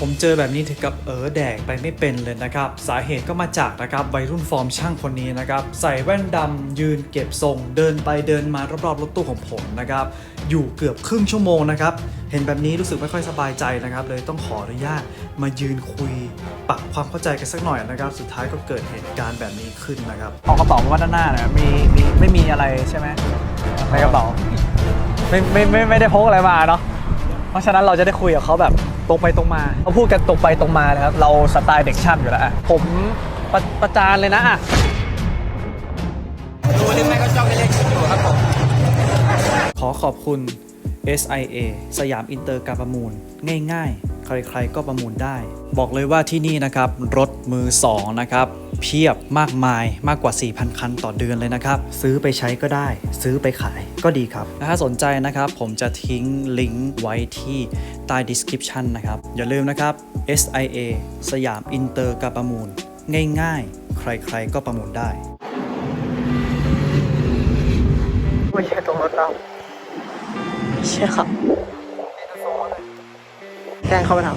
ผมเจอแบบนี้ถึงกับเออแดกไปไม่เป็นเลยนะครับ สาเหตุก็มาจากนะครับวัยรุ่นฟอร์มช่างคนนี้นะครับใส่แว่นดำยืนเก็บทรง เดินไปเดินมารอบๆรถตู้ของผมนะครับอยู่เกือบครึ่งชั่วโมงนะครับเห็นแบบนี้รู้สึกไม่ค่อยสบายใจนะครับ เลยต้องขออนุญาตมายืนคุยปรับความเข้าใจกันสักหน่อยนะครับ สุดท้ายก็เกิดเหตุการณ์แบบนี้ขึ้นนะครับเอากระเป๋ามาด้านหน้านี่ยมีมีไม่มีอะไรใช่ไหมในกระเป๋าไม่ไม่ไม่ไม่ได้พกอะไรมาเนาะเพราะฉะนั้นเราจะได้คุยกับเขาแบบ ตรงไปตรงมาเขาพูดกันตรงไปตรงมานะครับเราสไตล์เด็กช่างอยู่แล้วอะผมประประจานเลยนะอะดูหรือไม่ก็จ้องเล่นๆอยู่ครับผมขอขอบคุณ SIA สยามอินเตอร์การประมูล ง่ายๆ ใครๆก็ประมูลได้ บอกเลยว่าที่นี่นะครับ รถมือ 2 นะครับ เพียบมากมายมากกว่า 4,000 คันต่อเดือนเลยนะครับ ซื้อไปใช้ก็ได้ ซื้อไปขายก็ดีครับถ้าสนใจนะครับ ผมจะทิ้งลิงก์ไว้ที่ใต้ description นะครับ อย่าลืมนะครับ SIA สยามอินเตอร์การประมูล ง่ายๆ ใครๆก็ประมูลได้ไม่ใช่ตรงรถเราใช่ครับแกล้งเข้าไปท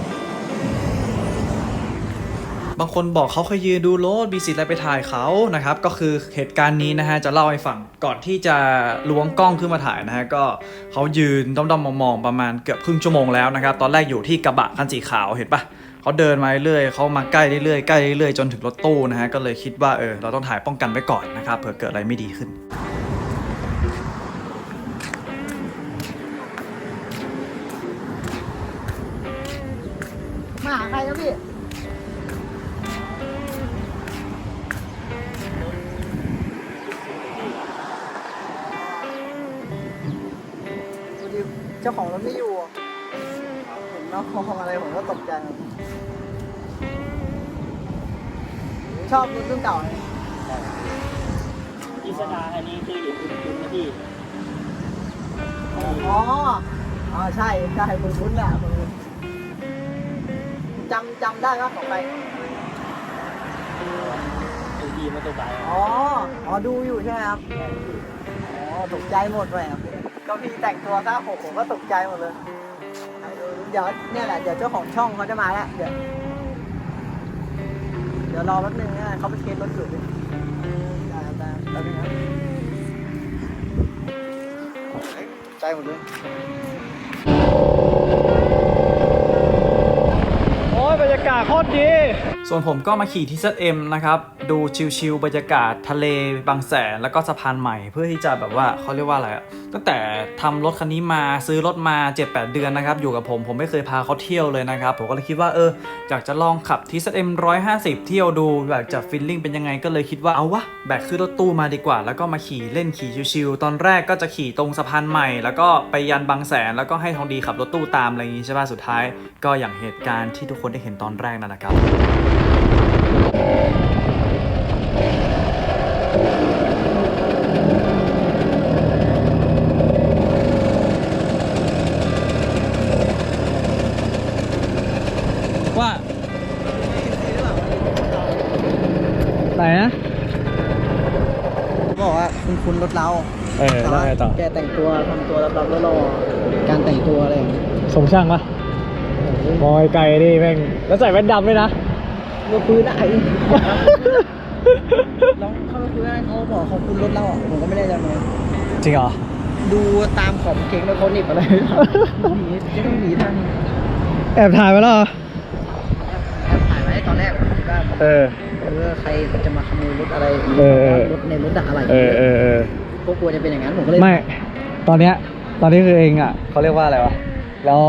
บางคนบอกเขาเคยยืนดูรถมีสิทธิ์อะไรไปถ่ายเขานะครับ ก็คือเหตุการณ์นี้นะฮะจะเล่าให้ฟังก่อนที่จะล้วงกล้องขึ้นมาถ่ายนะฮะก็เขายืนด้อมๆมองๆประมาณเกือบครึ่งชั่วโมงแล้วนะครับตอนแรกอยู่ที่กระบะคันสีขาวเห็นปะเขาเดินมาเรื่อยเขามาใกล้เรื่อยๆใกล้เรื่อยๆจนถึงรถตู้นะฮะก็เลยคิดว่าเออเราต้องถ่ายป้องกันไว้ก่อนนะครับเผื่อเกิดอะไรไม่ดีขึ้นำจำได้ว่าของใครไอทีมอเตอร์ไซค์อ๋อ อ๋อ ดูอยู่ใช่ไหมครับ อ๋อ ตกใจหมดเลยครับ ก็พี่แต่งตัวซะผมผมก็ตกใจหมดเลยให้ดูเดี๋ยวเนี่ยแหละ เดี๋ยวเจ้าของช่องเขาจะมาแล้ว เดี๋ยว เดี๋ยวรอแป๊บนึงนะเขาไปเช็ครถอยู่ด้วยได้ครับได้แป๊บนึงครับเฮ้ยตกใจหมดเลย บรรยากาศโคตรดี ส่วนผมก็มาขี่ที่ ZM นะครับ ดูชิลๆบรรยากาศทะเลบางแสนแล้วก็สะพานใหม่เพื่อที่จะแบบว่าเขาเรียกว่าอะไรตั้งแต่ทำรถคันนี้มาซื้อรถมา 7-8 เดือนนะครับ อยู่กับผมผมไม่เคยพาเขาเที่ยวเลยนะครับ ผมก็เลยคิดว่าเอออยากจะลองขับที่ ZM 150เที่ยวดูอยากจะฟีลลิ่งเป็นยังไงก็เลยคิดว่าเอาวะแบกขึ้นรถตู้มาดีกว่า แล้วก็มาขี่เล่นขี่ชิลๆตอนแรกก็จะขี่ตรงสะพานใหม่ แล้วก็ไปยันบางแสนแล้วก็ให้ทองดีขับรถตู้ตามอะไรอย่างงี้ใช่ป่ะสุดท้าย ก็อย่างเหตุการณ์ที่ทุกคนได้เห็นตอนแรกนั่นแหละครับว่าไหนนะบอกว่าคุณคุณรถเราเออแล้วไงต่อแกแต่งตัวทำตัวรับรับๆล่อๆการแต่งตัวอะไรอย่างเงี้ยสมช่างปะมอยไกลดิแม่งแล้วใส่แว่นดำด้วยนะ มือปืนได้ลองเข้าไปคุยได้เขาบอกเขาคุณรถเราอะผมก็ไม่ได้จำเลยจริงเหรอ ดูตามขอบเก่งแล้วเขาหนิบอะไรหนีจะต้องหนีทันแอบถ่ายมาแล้วแอบถ่ายไว้ตอนแรกผมคิดว่าเออ เออใครจะมาขโมยรถอะไรเออเออรถในรถอะอะไรเออเออเออก็กลัวจะเป็นอย่างนั้นผมก็เลยไม่ ตอนเนี้ย ตอนนี้คือเองอะเขาเรียกว่าอะไรวะ แล้ว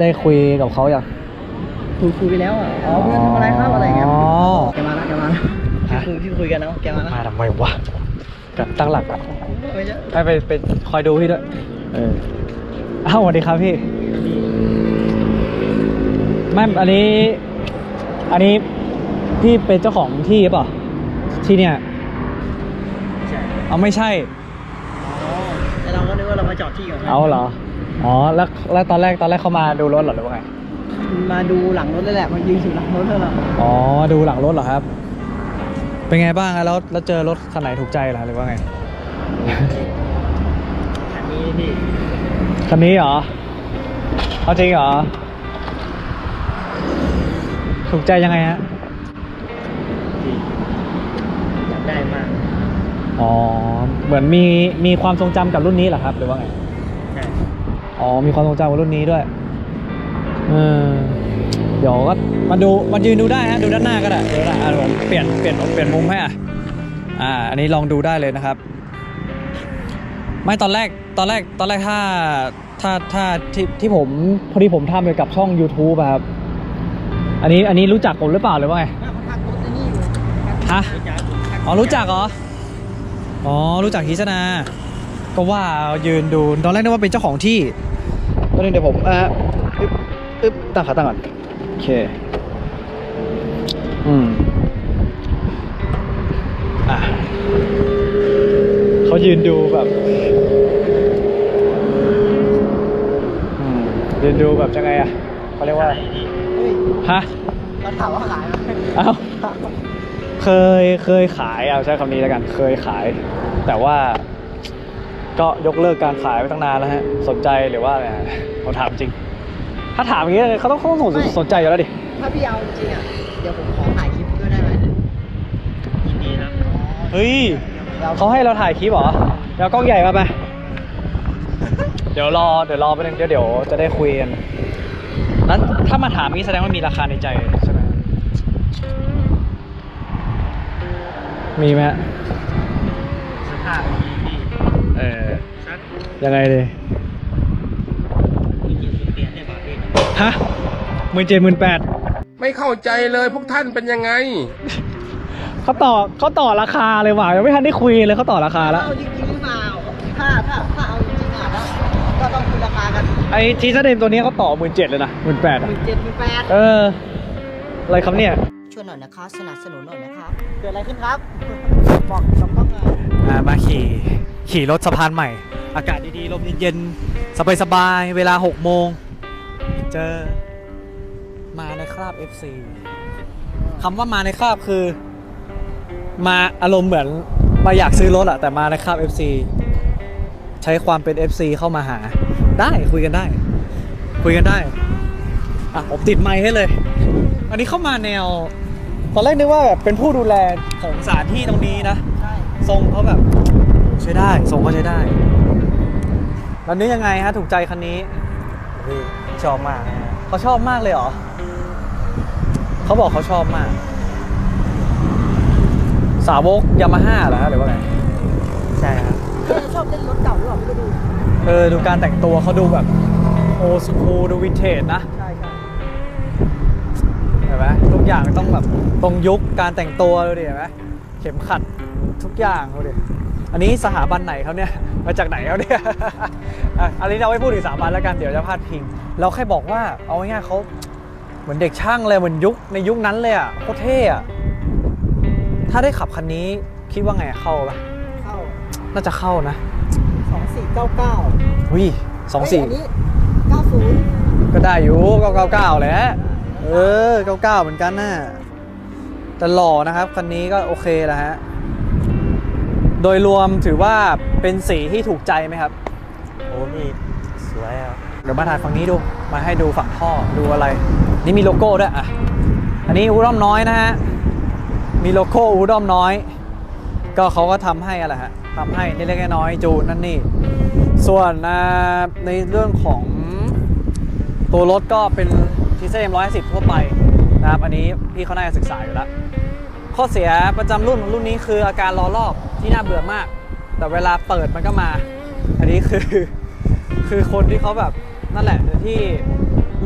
ได้คุยกับเขาอย่าง คุยคุยไปแล้วอะอ๋อเพื่อนทำอะไรครับอะไรเงี้ยอ๋อ แกมาแล้วแกมาแล้วที่คุยที่คุยกันนะแกมาแล้วมาทำไมวะกับตั้งหลักอะไม่ใช่ให้ไปไปคอยดูพี่ด้วย เอออ้าวสวัสดีครับพี่ไม่อันนี้ อันนี้พี่เป็นเจ้าของที่หรือเปล่าที่เนี่ยใช่เอาไม่ใช่ อ๋อแต่เราก็นึกว่าเรามาจอดที่ของเอาเหรอ อ๋อ แล้วแล้วตอนแรกตอนแรกเขามาดูรถเหรอหรือว่าไง มาดูหลังรถเลยแหละมายืนอยู่หลังรถแล้วเราอ๋อ ดูหลังรถเหรอครับ เป็นไงบ้างอะแล้วแล้วเจอรถคันไหนถูกใจเหรอหรือว่าไง อันนี้พี่คันนี้เหรอ เอาจริงเหรอ ถูกใจยังไงฮะ อยากได้มากอ๋อ เหมือนมีมีความทรงจำกับรุ่นนี้เหรอครับ หรือว่าไง ใช่อ๋อ มีความทรงจำกับรุ่นนี้ด้วย เออเดี๋ยวก็มาดูมายืนดูได้ฮะดูด้านหน้าก็ได้ดูด้านหน้าอะเดี๋ยวผมเปลี่ยนเปลี่ยนเปลี่ยนมุมให้อะอ่าอันนี้ลองดูได้เลยนะครับ ไม่ตอนแรกตอนแรกตอนแรกถ้าถ้าถ้าที่ที่ผมพอดีผมทำเกี่ยวกับช่อง YouTube อะครับ อันนี้อันนี้รู้จักผมหรือเปล่าหรือว่าไงเขาทักรถไอ้นี่อยู่ฮะรู้จักอ๋อรู้จักเหรออ๋อรู้จักฮิสนาก็ว่ายืนดูตอนแรกนึกว่าเป็นเจ้าของที่ตอนนี้เดี๋ยวผมเอ่อ อึ๊บอึ๊บตั้งขาตั้งก่อนโอเค อืมอะเขายืนดูแบบอืมยืนดูแบบยังไงอะเขาเรียกว่าเฮ้ยฮะเราถามว่าขายไหมเอ้าเคยเคยขายเอาใช้คำนี้แล้วกันเคยขาย แต่ว่าก็ยกเลิกการขายไปตั้งนานแล้วฮะ สนใจหรือว่าอะไรฮะผมถามจริง ถ้าถามอย่างนี้เขาต้องเขาต้องสนสนใจอยู่แล้วดิ ถ้าพี่เอาจริงๆอะ เดี๋ยวผมขอถ่ายคลิปด้วยได้ไหมยินดีครับเฮ้ยเราเขาให้เราถ่ายคลิปเหรอเดี๋ยวกล้องใหญ่มาไปเดี๋ยวรอเดี๋ยวรอไปบนึงเดี๋ยวเดี๋ยวจะได้คุยกันนั้นถ้ามาถามนี้แสดงว่ามีราคาในใจใช่ไหมมีไหมฮะสภาพดีพี่เออชัดยังไงดี มีกินสุดเปลี่ยนได้ป่ะพี่ ฮะหมื่นเจ็ดหมื่นแปดไม่เข้าใจเลยพวกท่านเป็นยังไง เขาต่อเขาต่อราคาเลยว่ะยังไม่ทันได้คุยเลยเขาต่อราคาแล้ว เอาจริงๆหรือเปล่าถ้าถ้าถ้าเอาจริงๆอะแล้วก็ต้องคุยราคากันไอทีสเดมตัวนี้เขาต่อหมื่นเจ็ดเลยนะหมื่นแปดหมื่นเจ็ดหมื่นแปดเออ อะไรครับเนี่ย ช่วยหน่อยนะคะ สนับสนุนหน่อยนะคะเกิดอะไรขึ้นครับ บอกกับต้องงานอ่ามาขี่ขี่รถสะพานใหม่ อากาศดีๆ ลมเย็นๆ สบายๆ เวลา 6 โมง เจอ มาในคราบ FC คำว่ามาในคราบคือ มาอารมณ์เหมือนมาอยากซื้อรถอะแต่มาในคราบ FC ใช้ความเป็น FC เข้ามาหา ได้คุยกันได้ คุยกันได้อะผมติดไมค์ให้เลย อันนี้เข้ามาแนว ตอนแรกนึกว่าแบบเป็นผู้ดูแลของสถานที่ตรงนี้นะใช่ทรงเขาแบบใช้ได้ทรงก็ใช้ได้ แล้วนี้ยังไงฮะ ถูกใจคันนี้พี่ ชอบมากนะฮะเขาชอบมากเลยเหรอเขาบอกเขาชอบมาก สาวกยามาฮ่าเหรอฮะหรือว่าไงใช่ครับเอ๊ะชอบเล่นรถเก่าหรือเปล่าพี่ก็ดูเออดูการแต่งตัวเขาดูแบบโอสคูดูวินเทจนะใช่ใช่เห็นไหมทุกอย่างต้องแบบตรงยุคการแต่งตัวดูดิเห็นไหมเข็มขัดทุกอย่างดูดิ อันนี้สถาบันไหนเขาเนี่ย มาจากไหนเขาเนี่ยอะอันนี้เราไม่พูดถึงสถาบันแล้วกันเดี๋ยวจะพลาดพิง เราแค่บอกว่าเอาง่ายๆเขาเหมือนเด็กช่างเลยเหมือนยุคในยุคนั้นเลยอะโคตรเท่อะถ้าได้ขับคันนี้คิดว่าไงเข้าปะเข้าน่าจะเข้านะสองสี่เก้าเก้าวิสองสี่อันนี้เก้าศูนย์ก็ได้อยู่ก็เก้าเก้าแหละเออเก้าเก้าเหมือนกันน่ะแต่หล่อนะครับคันนี้ก็โอเคแหละฮะ โดยรวมถือว่าเป็นสีที่ถูกใจไหมครับ โอ้พี่สวยครับเดี๋ยวมาถ่ายฝั่งนี้ดูมาให้ดูฝั่งท่อดูอะไร นี่มีโลโก้ด้วยอะอันนี้อูด้อมน้อยนะฮะมีโลโก้อูด้อมน้อย ก็เขาก็ทำให้อะไรฮะทำให้เล็กๆน้อยๆจูนนั่นนี่ ส่วนอ่าในเรื่องของตัวรถก็เป็นทีเซมร้อยสิบทั่วไปนะครับอันนี้พี่เขาน่าจะศึกษาอยู่แล้ว ข้อเสียประจำรุ่นของรุ่นนี้คืออาการล้อรอบที่น่าเบื่อมาก แต่เวลาเปิดมันก็มา อันนี้คือคือคนที่เขาแบบนั่นแหละที่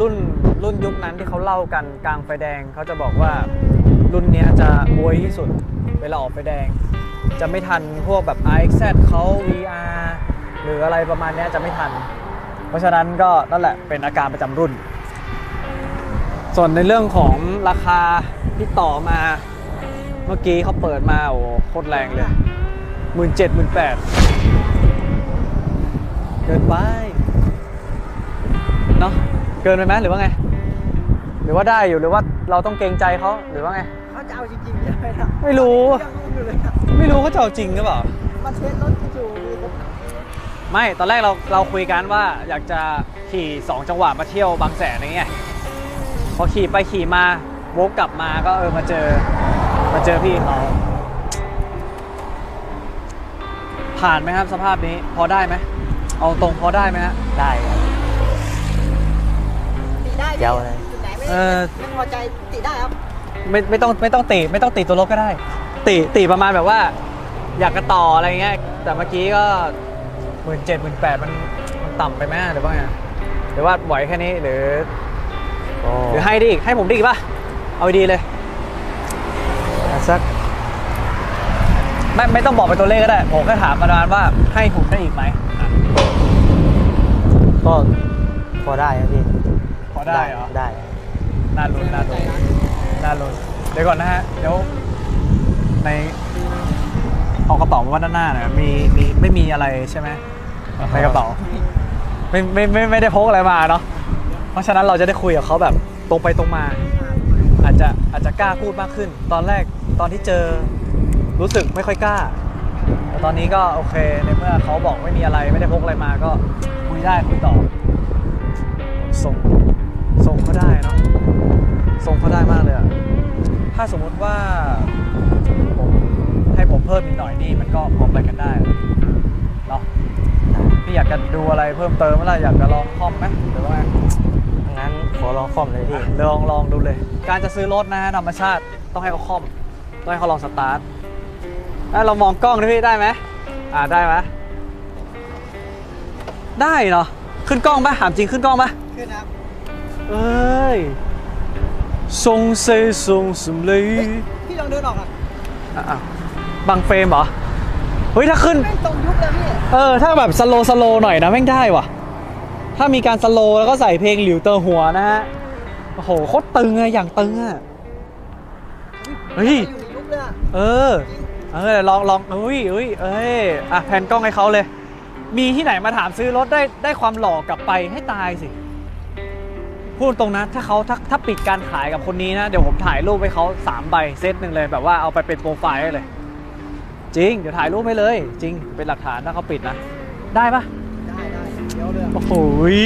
รุ่นรุ่นยุคนั้นที่เขาเล่ากันกลางไฟแดงเขาจะบอกว่ารุ่นนี้จะบวยที่สุดเวลาออกไฟแดง จะไม่ทันพวกแบบ RXZ เขา VR หรืออะไรประมาณนี้จะไม่ทัน เพราะฉะนั้นก็นั่นแหละเป็นอาการประจำรุ่น ส่วนในเรื่องของราคาที่ต่อมา เมื่อกี้เขาเปิดมาโอ้โหโคตรแรงเลยหมื่นเจ็ดหมื่นแปดเกินไปเนาะเกินไปไหมหรือว่าไง หรือว่าได้อยู่หรือว่าเราต้องเกรงใจเขาหรือว่าไงเขาจะเอาจริงๆใช่ไหมล่ะไม่รู้ยังงงอยู่เลยอะไม่รู้เขาจะเอาจริงหรือเปล่ามาเทสรถจู่ๆมีรถไม่ตอนแรกเราเราคุยกันว่าอยากจะขี่2จังหวะมาเที่ยวบางแสนอย่างเงี้ยพอขี่ไปขี่มาวกกลับมาก็เออมาเจอ มาเจอพี่เขาผ่านไหมครับสภาพนี้พอได้ไหมเอาตรงพอได้ไหมฮะได้ติได้เดี๋ยวเลยจุดไหนไม่เออไม่พอใจติได้ครับไม่ไม่ต้องไม่ต้องตีไม่ต้องตีตัวรถก็ได้ตีตีประมาณแบบว่า อยากกระต่ออะไรเงี้ยแต่เมื่อกี้ก็หมื่นเจ็ดหมื่นแปดมันมันต่ำไปไหมหรือว่าไงหรือว่าไหวแค่นี้หรือก็หรือให้ได้อีกให้ผมได้อีกป่ะเอาดีๆเลย สัก ไม่ไม่ต้องบอกเป็นตัวเลขก็ได้ ผมแค่ถามประมาณว่าให้ผมได้อีกไหมอะก็พอได้ครับพี่พอได้เหรอได้น่าลุ้นน่าลุ้นน่าลุ้นเดี๋ยวก่อนนะฮะเดี๋ยวในเอากระเป๋ามาว่าด้านหน้าหน่อยมีมีไม่มีอะไรใช่ไหมในกระเป๋าไม่ไม่ไม่ไม่ได้พกอะไรมาเนาะเพราะฉะนั้นเราจะได้คุยกับเขาแบบตรงไปตรงมา อาจจะอาจจะกล้าพูดมากขึ้น ตอนแรก ตอนที่เจอรู้สึกไม่ค่อยกล้า แต่ตอนนี้ก็โอเคในเมื่อเขาบอกไม่มีอะไรไม่ได้พกอะไรมาก็คุยได้คุยต่อ ส่งส่งเขาได้เนาะส่งเขาได้มากเลยอะถ้าสมมุติว่าผมให้ผมเพิ่มอีกหน่อยนี่มันก็พอไปกันได้เนาะพี่อยากจะดูอะไรเพิ่มเติมอะไรอยากจะลองคอมไหมหรือว่าไงงั้นขอลองคอมเลยพี่ลองลองดูเลย การจะซื้อรถนะฮะธรรมชาติต้องให้เขาคล่อม ต้องให้เขาลองสตาร์ทแล้วเรามองกล้องนะพี่ได้ไหมอ่าได้ไหมได้เนาะขึ้นกล้องปะถามจริงขึ้นกล้องปะขึ้นนะครับเอ้ยทรงเซทรงสมเลยพี่ลองเดินออกอะอะอะบังเฟรมเหรอเฮ้ยถ้าขึ้นไม่ตรงยุคเลยพี่เออถ้าแบบสโลสโลหน่อยนะแม่งได้ว่ะ ถ้ามีการสโลแล้วก็ใส่เพลงหลิวเตอร์หัวนะฮะโอ้โหโคตรตึงอะอย่างตึงอะเฮ้ยอยู่ในยุค เลยอะเออ เออเดี๋ยวลองลองเอ้ยเอ้ยเอ้ยอะแผ่นกล้องให้เขาเลย มีที่ไหนมาถามซื้อรถได้ได้ความหล่อกลับไปให้ตายสิ พูดตรงนะ ถ้าเขาถ้าถ้าปิดการขายกับคนนี้นะ เดี๋ยวผมถ่ายรูปให้เขาสามใบเซตหนึ่งเลย แบบว่าเอาไปเป็นโปรไฟล์ได้เลย จริง เดี๋ยวถ่ายรูปให้เลย จริง เป็นหลักฐานถ้าเขาปิดนะ ได้ปะได้ได้เดี๋ยวเลยโอ้โหย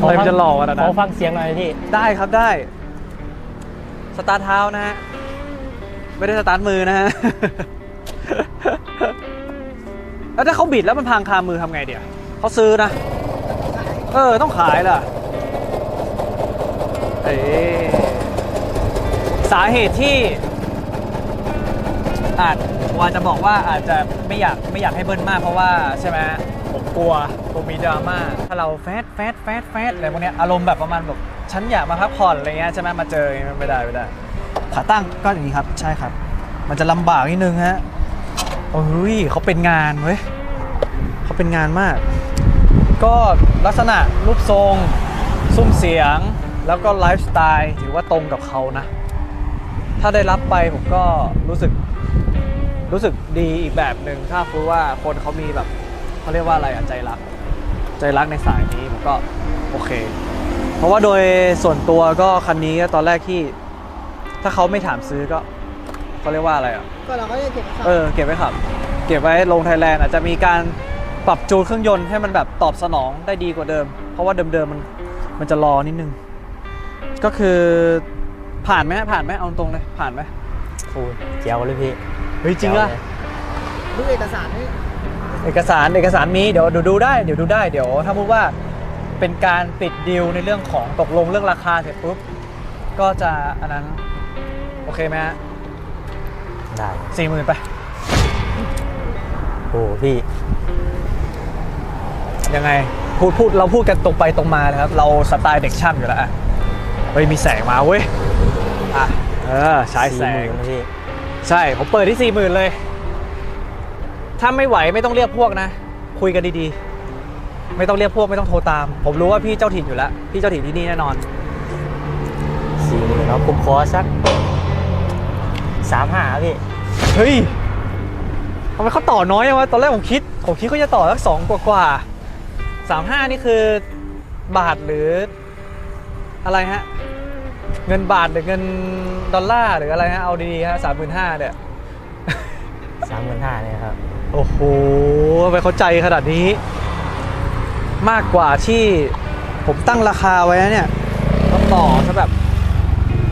อะไรมันจะหล่อขนาดขนั้อนฟังเสียงหน่อยพี่ ได้ครับได้ สตาร์ทเท้านะฮะ ไม่ได้สตาร์ทมือนะฮะ แล้วถ้าเขาบิดแล้วมันพังคามือทำไงเดี๋ยวเขาซื้อนะ เออ ต้องขายล่ะ เอสาเหตุที่ อาจวาจะบอกว่าอาจจะไม่อยากไม่อยากให้เบิ้ลมากเพราะว่าใช่ไหมผมกลัวกลัวมีดราม่าถ้าเราแฟดแฟดแฟดแฟดอะไรพวกนี้อารมณ์แบบประมาณแบบฉันอยากมาพักผ่อนอะไรเงี้ยใช่ไหมมาเจอไม่ได้ไม่ได้ ขาตั้งก็อย่างนี้ครับ ใช่ครับ มันจะลำบากนิดนึงฮะโอ้ยเขาเป็นงานเว้ยเขาเป็นงานมาก ก็ลักษณะรูปทรงซุ้มเสียง แล้วก็ไลฟ์สไตล์ถือว่าตรงกับเขานะ ถ้าได้รับไปผมก็รู้สึกรู้สึกดีอีกแบบหนึ่งถ้ารู้ว่าคนเขามีแบบเขาเรียกว่าอะไรอะใจรัก ใจรักในสายนี้ผมก็โอเค เพราะว่าโดยส่วนตัวก็คันนี้ตอนแรกที่ ถ้าเขาไม่ถามซื้อก็เขาเรียกว่าอะไรอะ ก็เราก็จะเก็บไว้เออเก็บไว้ขับ เก็บไว้ลงไทยแลนด์อาจจะมีการปรับจูนเครื่องยนต์ให้มันแบบตอบสนองได้ดีกว่าเดิม เพราะว่าเดิมๆมันมันจะรอนิดนึง ก็คือผ่านไหมผ่านไหมเอาตรงเลยผ่านไหมโอ้ยเจียวเลยพี่เฮ้ยจริงแจ๋วอะเลยดูเอกสารนี่เอกสารเอกสารมีเดี๋ยวดูดูได้เดี๋ยวดูได้เดี๋ยว ถ้าพูดว่าเป็นการปิดดีลในเรื่องของตกลงเรื่องราคาเสร็จปุ๊บก็จะอันนั้นโอเคไหมฮะได้ สี่หมื่นไป โอ้พี่ ยังไง พูดพูดเราพูดกันตรงไปตรงมาเลยครับ เราสไตล์เด็กช่างอยู่แล้วอะเฮ้ย มีแสงมาเว้ย อะ เออฉายแสง 40,000นะพี่ ใช่ ผมเปิดที่สี่หมื่นเลย ถ้าไม่ไหวไม่ต้องเรียกพวกนะ คุยกันดีๆ ไม่ต้องเรียกพวกไม่ต้องโทรตาม ผมรู้ว่าพี่เจ้าถิ่นอยู่แล้ว พี่เจ้าถิ่นที่นี่แน่นอน สี่หมื่นเนาะผมขอสัก สามห้าพี่ เฮ้ยทำไมเขาต่อน้อยจังวะตอนแรกผมคิด ผมคิดเขาจะต่อสักสองกว่ากว่าสามห้านี่คือบาทหรือ อะไรฮะ เงินบาทหรือเงินดอลลาร์หรืออะไรฮะ เอาดีๆฮะสามหมื่นห้าเนี่ยสามหมื่นห้าเนี่ยครับ โอ้โหทำไมเข้าใจขนาดนี้ มากกว่าที่ผมตั้งราคาไว้นะเนี่ยต้องต่อซะแบบ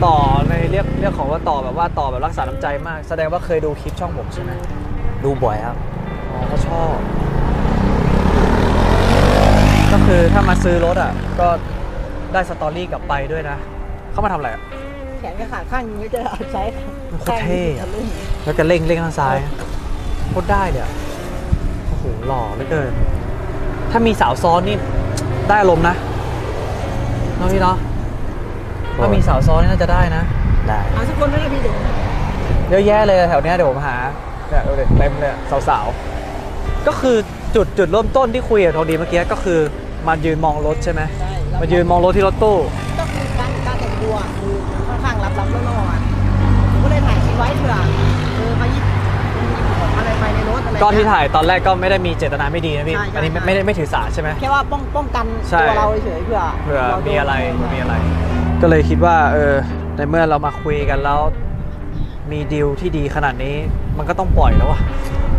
ต่อในเรียกเรียกของว่าต่อแบบว่าต่อแบบรักษาน้ำใจมาก แสดงว่าเคยดูคลิปช่องผมใช่ไหมดูบ่อยครับอ๋อเขาชอบ ก็คือถ้ามาซื้อรถอะ ก็ได้สตอรี่กลับไปด้วยนะ เขามาทำอะไรอะ แขนกับขาข้างนี้จะเอาใช้มันโคตรเท่อะข้างนี้แล้วก็เร่งเร่งทางซ้ายโคตรได้เนี่ยโอ้โหหล่อเหลือเกิน ถ้ามีสาวซ้อนนี่ ได้อารมณ์นะเนาะพี่เนาะ ถ้ามีสาวซ้อนนี่น่าจะได้นะ ได้เอาสักคนไม่ได้พี่เดี๋ยวเยอะแยะเลยแถวเนี้ยเดี๋ยวผมหาเนี่ยดูดิเต็มเลยสาวๆ ก็คือจุดจุดเริ่มต้นที่คุยกับโทดีเมื่อกี้ก็คือมายืนมองรถใช่ไหมใช่แล้วมายืนมองรถที่รถตู้ก็คือการการแต่งตัวคือค่อนข้างรับรับๆล่อๆอะผมก็เลยถ่ายคลิปไว้เผื่อเออมาหยิบของอะไรไปในรถอะไรก็ที่เงี้ถ่ายตอนแรกก็ไม่ได้มีเจตนาไม่ดีนะพี่ใช่ใช่อันนี้ไม่ใช่ไม่ได้ไม่ถือสาใช่ไหมแค่ว่าป้องป้องกันใช่ตัวเราเฉยๆเผื่อเผื่อราโดนมีอะไรมีอะไร ก็เลยคิดว่าเออในเมื่อเรามาคุยกันแล้ว มีดีลที่ดีขนาดนี้ มันก็ต้องปล่อยแล้วอะ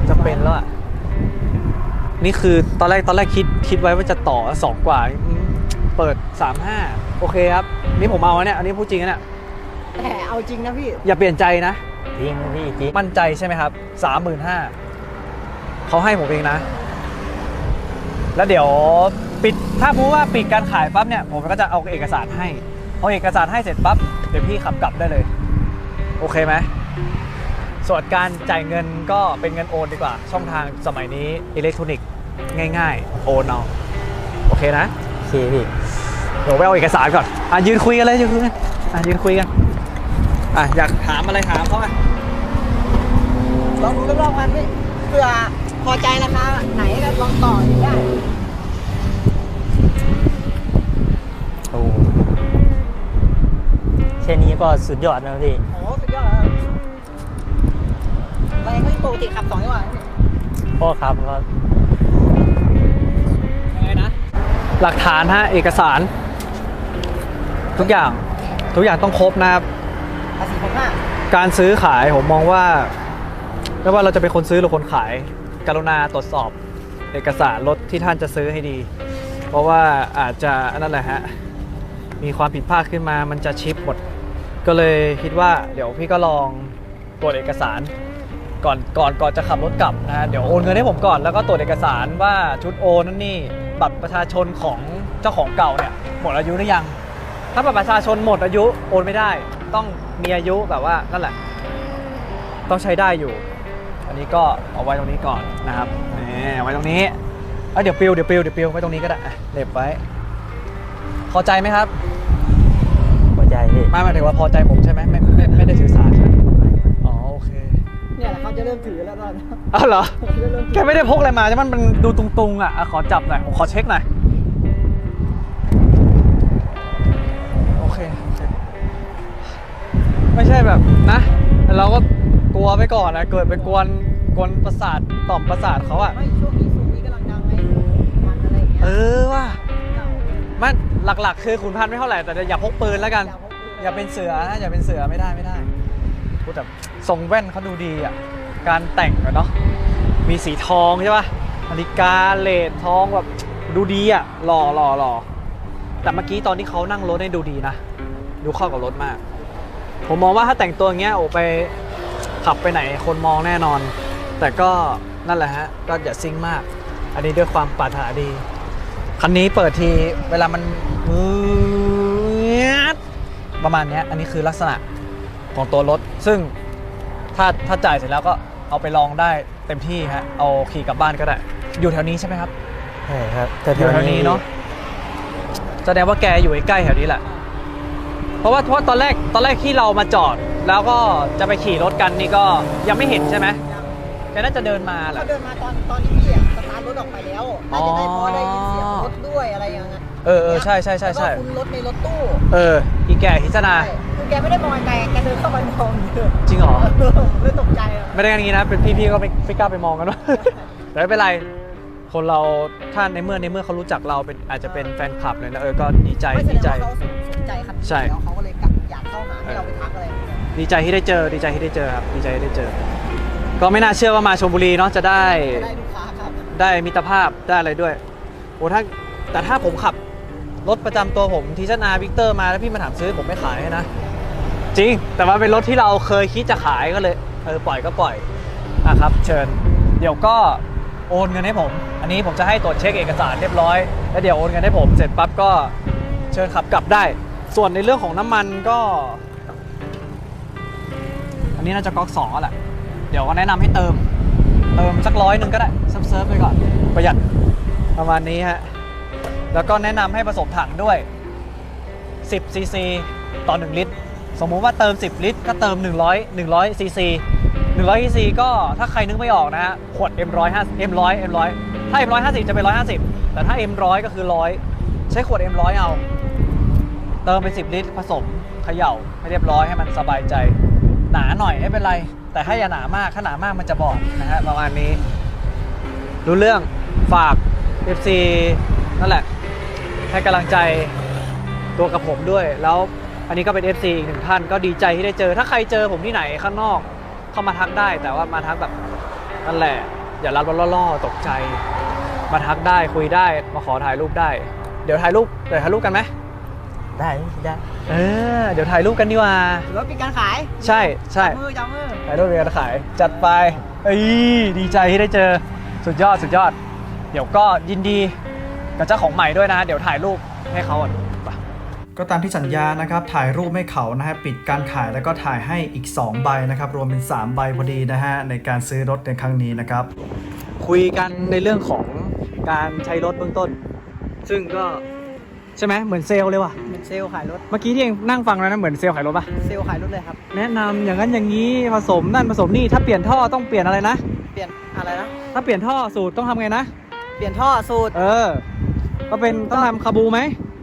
จะเป็นแล้วอะนี่คือตอนแรกตอนแรกคิดคิดไว้ว่าจะต่อสองกว่าอืมเปิด35โอเคครับ นี่ผมเอาอะเนี่ยอันนี้พูดจริงนะเนี่ยแต่เอาจริงนะพี่ อย่าเปลี่ยนใจนะจริงพี่จริงมั่นใจใช่ไหมครับสามหมื่นห้าเขาให้ผมเองนะ แล้วเดี๋ยวปิดถ้าพูดว่าปิดการขายปั๊บเนี่ย ผมก็จะเอาเอกสารให้ เอาเอกสารให้เสร็จปั๊บเดี๋ยวพี่ขับกลับได้เลย โอเคไหมส่วนการจ่ายเงินก็เป็นเงินโอนดีกว่า ช่องทางสมัยนี้อิเล็กทรอนิกส์ง่าย ๆ โอนเอาโอเคนะโอเคพี่เดี๋ยวไปเอาเอกสารก่อนอะยืนคุยกันเลยยืนคุยกันอะยืนคุยกันอะอยากถามอะไรถามเขาไหมลองดูรอบๆกันพี่เผื่อพอใจราคาไหนก็ลองต่ออีกได้ ค่นี้ก็สุดยอดแล้วพี่ โอ้โหสุดยอดแล้วอะไรก็ปกติขับสองจังหวะนี่พ่อครับก็ยังไงนะ หลักฐานฮะเอกสาร ทุกอย่างทุกอย่างต้องครบนะครับ ภาษีผมห้าการซื้อขายผมมองว่าไม่ว่าเราจะเป็นคนซื้อหรือคนขาย กรุณาตรวจสอบ เอกสารรถที่ท่านจะซื้อให้ดี เพราะว่าอาจจะนั่นแหละฮะ มีความผิดพลาดขึ้นมามันจะชิปหมด ก็เลยคิดว่าเดี๋ยวพี่ก็ลองตรวจเอกสารก่อนก่อนก่อนจะขับรถกลับนะเดี๋ยวโอนเงินให้ผมก่อนแล้วก็ตรวจเอกสารว่าชุดโอนนั่นนี่บัตรประชาชนของเจ้าของเก่าเนี่ยหมดอายุหรือยัง ถ้าบัตรประชาชนหมดอายุโอนไม่ได้ ต้องมีอายุแบบว่านั่นแหละ ต้องใช้ได้อยู่ อันนี้ก็เอาไว้ตรงนี้ก่อนนะครับนี่เอาไว้ตรงนี้เอ้ยเดี๋ยวปิวเดี๋ยวปิวเดี๋ยวปิวไว้ตรงนี้ก็ได้เหน็บไว้พอใจไหมครับ พอใจพี่ไม่หมายถึงว่าพอใจผมใช่ไหมไม่ไม่ไม่ได้ถือสาใช่ไหมอ๋อโอเคเนี่ยแหละเขาจะเริ่มถือแล้วตอนนี้อ้าวเหรอเขาจะเริ่มแกไม่ได้พกอะไรมาใช่ไหมมันดูตุงๆอะอะขอจับหน่อยผมขอเช็คหน่อยโอเคโอเคไม่ใช่แบบนะ เราก็กลัวไปก่อนนะเกิดไปกวนกวนประสาทต่อมประสาทเขาอะไม่ช่วงนี้สูงนี้กำลังดังไงมันอะไรอย่างเงี้ยเออว่ะ เก่า มันหลักๆ คือขุนพันธุ์ไม่เท่าไหร่แต่อย่าพกปืนแล้วกัน อย่าพกปืน อย่าเป็นเสือนะอย่าเป็นเสือไม่ได้ไม่ได้พูดแบบทรงแว่นเขาดูดีอะการแต่งอะเนาะมีสีทองใช่ป่ะนาฬิกาเลดทองแบบดูดีอะหล่อหล่อหล่อแต่เมื่อกี้ตอนที่เขานั่งรถเนี่ยดูดีนะ ดูเข้ากับรถมาก ผมมองว่าถ้าแต่งตัวอย่างเงี้ยโอ้ไปขับไปไหนคนมองแน่นอน แต่ก็นั่นแหละฮะก็อย่าซิ่งมาก อันนี้ด้วยความปรารถนาดี คันนี้เปิดทีเวลามันมื ประมาณเนี้ยอันนี้คือลักษณะของตัวรถ ซึ่งถ้าถ้าจ่ายเสร็จแล้วก็เอาไปลองได้เต็มที่ฮะเอาขี่กลับบ้านก็ได้ อยู่แถวนี้ใช่ไหมครับใช่ครับอยู่แถวนี้เนาะแสดงว่าแกอยู่ใกล้ๆแถวนี้แหละ เพราะว่าเพราะว่าตอนแรกตอนแรกที่เรามาจอด แล้วก็จะไปขี่รถกันนี่ก็ยังไม่เห็นใช่ไหมแกน่าจะเดินมาแหเขาละเดินมาตอนตอนที่พี่อะสตาร์ทรถออกไปแล้วน่าจะได้เพราะได้ยินเสียงรถด้วยอะไรอย่างเงี้ย เออเออใช่ใช่ใช่ใช่แล้วก็คุณรถในรถตู้เออ อีแกฮิจนา ใช่คือแกไม่ได้มองไกลแกเดินเข้าไปมองเยอะจริงเหรอ เลยตกใจอะไม่ได้กันงี้นะ เป็นพี่ๆก็ไม่ไม่กล้าไปมองกันว่า แต่ไม่เป็นไร คนเราถ้าในเมื่อในเมื่อเขารู้จักเราเป็นอาจจะเป็นแฟนคลับเลยนะเออก็ดีใจไม่แสดีดงใจว่าเขาสนใจคันนี้ใช่ แล้วเขาก็เลยกลับอยากเข้าหาให้เราไปทักอะไรอย่างเงี้ยดีใจที่ได้เจอ ดีใจที่ได้เจอครับดีใจที่ได้เจอ ก็ไม่น่าเชื่อว่ามาชลบุรีเนาะจะได้ จะได้ลูกค้าครับได้มิตรภาพได้อะไรด้วยโอ้ถ้าแต่ถ้าผมขับ รถประจำตัวผมทีชนาวิกเตอร์มาแล้วพี่มาถามซื้อผมไม่ขายให้นะ จริง แต่ว่าเป็นรถที่เราเคยคิดจะขายก็เลยเออปล่อยก็ปล่อยนะครับ เชิญ เดี๋ยวก็โอนเงินให้ผม อันนี้ผมจะให้ตรวจเช็คเอกสารเรียบร้อย แล้วเดี๋ยวโอนเงินให้ผมเสร็จปั๊บก็เชิญขับกลับได้ ส่วนในเรื่องของน้ำมันก็ อันนี้น่าจะก๊อกสองแหละ เดี๋ยวก็แนะนำให้เติม เติมสักร้อยหนึ่งก็ได้เซิร์ฟไปก่อน ประหยัดประมาณนี้ฮะ แล้วก็แนะนำให้ผสมถังด้วย 10 ซีซี ต่อ 1 ลิตร สมมุติว่าเติม 10 ลิตร ก็เติม 100 100 ซีซี 100 ซีซีก็ถ้าใครนึกไม่ออกนะฮะ ขวด M100 M100 M100 ถ้า M150 จะเป็น 150 แต่ถ้า M100 ก็คือ 100 ใช้ขวด M100 เอา เติมไป 10 ลิตร ผสมเขย่าให้เรียบร้อยให้มันสบายใจ หนาหน่อยไม่เป็นไร แต่ถ้าอย่าหนามาก ถ้าหนามากมันจะบอดนะฮะประมาณนี้ รู้เรื่องฝาก FC นั่นแหละ ให้กำลังใจตัวกับผมด้วย แล้วอันนี้ก็เป็น FC อีกหนึ่งท่านก็ดีใจที่ได้เจอ ถ้าใครเจอผมที่ไหนข้างนอกเข้ามาทักได้ แต่ว่ามาทักแบบนั่นแหละ อย่ารับล่อๆตกใจ มาทักได้คุยได้มาขอถ่ายรูปได้ เดี๋ยวถ่ายรูปเดี๋ยวถ่ายรูปกันไหมได้ได้เออเดี๋ยวถ่ายรูปกันดีกว่ารถมีการขายใช่ใช่จับมือจับมือถ่ายรูปเป็นการขายจัดไปเอ้ยดีใจที่ได้เจอสุดยอดสุดยอด เดี๋ยวก็ยินดี กับเจ้าของใหม่ด้วยนะเดี๋ยวถ่ายรูปให้เขาอะก็ตามที่สัญญานะครับถ่ายรูปให้เขานะฮะปิดการขายแล้วก็ถ่ายให้อีก 2 ใบนะครับ รวมเป็น 3 ใบพอดีนะฮะในการซื้อรถในครั้งนี้นะครับ คุยกันในเรื่องของการใช้รถเบื้องต้น ซึ่งก็ใช่ไหมเหมือนเซลล์เลยว่ะเป็นเซลล์ขายรถ เมื่อกี้ที่เองนั่งฟังแล้วนะเหมือนเซลล์ขายรถปะเซลล์ขายรถเลยครับ แนะนำอย่างนั้นอย่างนี้ผสมนั่นผสมนี่ถ้าเปลี่ยนท่อต้องเปลี่ยนอะไรนะ เปลี่ยนอะไรนะ ถ้าเปลี่ยนท่อสูตรต้องทำไงนะ เปลี่ยนท่อสูตร เออ ก็เป็นต้องทำคาบูไหม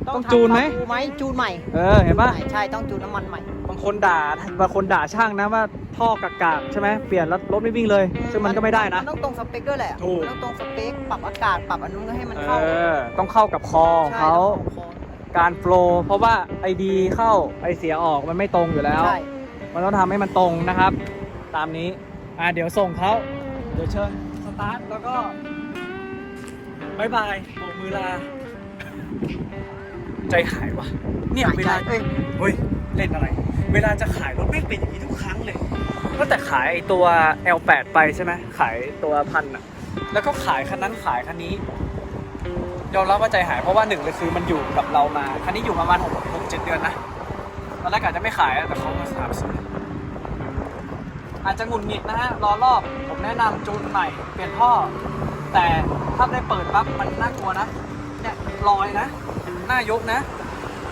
ต้องจูนไหมจูนไหมจูนใหม่เออ เห็นปะจูใม่ใช่ต้องจูนน้ำมันใหม่ บางคนด่าบางคนด่าช่างนะว่าท่อกากากๆใช่ไหมเปลี่ยนแล้วรถไม่วิ่งเลย ซึ่งมันก็ไม่ได้นะ มันต้องตรงสเปคด้วยแหละถูก มันต้องตรงสเปคปรับอากาศปรับอันนู้นให้มันเอเข้าอ ต้องเข้ากับคอของใช่เขาต้องเข้าการโฟลว์เพราะว่าไอดีเข้าไอเสียออกมันไม่ตรงอยู่แล้ว ใช่มันต้องทำให้มันตรงนะครับ ตามนี้อ่าเดี๋ยวส่งเขาเดี๋ยวเชิญสตาร์ทแล้วก็บายบายโบกมือลา ใจหายว่ะเนี่ยเวลาเอ้ยเฮ้ยเล่นอะไร เวลาจะขายรถไม่เป็นอย่างนี้ทุกครั้งเลยตั้งแต่ขายไอตัว L8 ไปใช่ไหมขายตัวพันอะแล้วก็ขายคันนั้นขายคันนี้ยอมรับว่าใจหายเพราะว่าหนึ่งเลยคือมันอยู่กับเรามาคันนี้อยู่ประมาณหกหกเจ็ดเดือนนะตอนแรกอาจจะไม่ขายอะแต่เขามาสามซื้ออาจจะหงุดหงิดนะฮะรอรอบผมแนะนำจูนใหม่เปลี่ยนท่อ แต่ถ้าได้เปิดปั๊บมันน่ากลัวนะเนี่ย ลอยนะหน้ายกนะ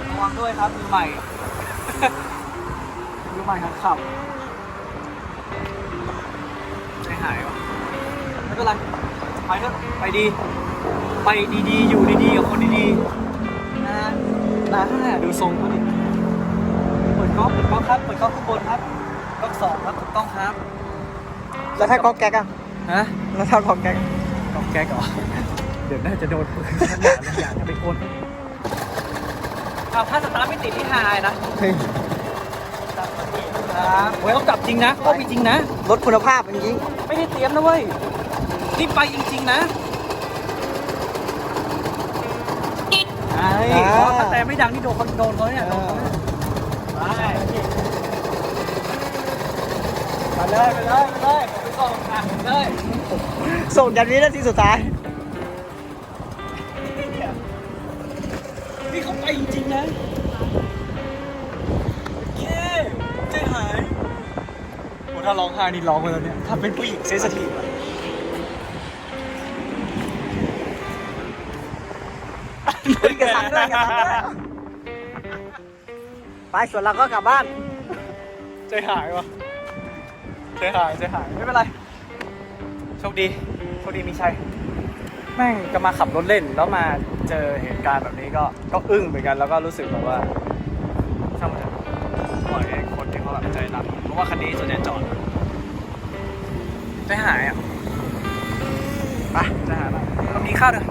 ระวังด้วยครับมือใหม่มือใหม่หัดขับใจหายวะไม่เป็นไรไปเถอะไปดี ไปดีๆ อยู่ดีๆกับคนดีๆนะฮะนะดูทรงเขาดิเปิดก๊อกเปิดก๊อกครับเปิดก๊อกข้างบนครับก๊อกสองครับถูกต้องครับ แล้วถ้าก๊อกแก๊กอะฮะแล้วถ้าก๊อกแก๊กก๊อกแก๊กเหรอ เดี๋ยวน่าจะโดนปืนอย่าอย่าอย่าไปโกนอ้าวถ้าสตาร์ทไม่ติดที่หายนะครับโอ้ยเขากลับจริงนะเขาไปจริงนะ รถคุณภาพจริงไม่ได้เตรียมนะเว้ยนี่ไปจริง ๆ นะไอ้เพราะถ้าแต่ไม่ดังนี่โดนเขาโดนเขาเนี่ยโดนเขาเนี่ยไปไปเลยไปเลยไปเลยไปส่งอะไปเลยๆส่งยันวินาทีสุดท้าย เขาไปจริงๆนะโอเคใจหายโอ้ถ้าร้องไห้นี่ร้องไปแล้วเนี่ยถ้าเป็นผู้หญิงเซสทีฟอะกระสังด้วยกระสังด้วยไปส่วนเราก็กลับบ้าน ใจหายวะใจหายใจหายไม่เป็นไร โชคดี โชคดีมีชัย แม่งจะมาขับรถเล่นแล้วมาเจอเหตุการณ์แบบนี้ก็ก็อึ้งเหมือนกันแล้วก็รู้สึกแบบว่าช่างมันเถอะปล่อยให้คนที่เขาแบบใจรักเพราะว่าคันนี้ส่วนใหญ่จอดใจหายอะไปใจหายละเรามีข้าวด้วย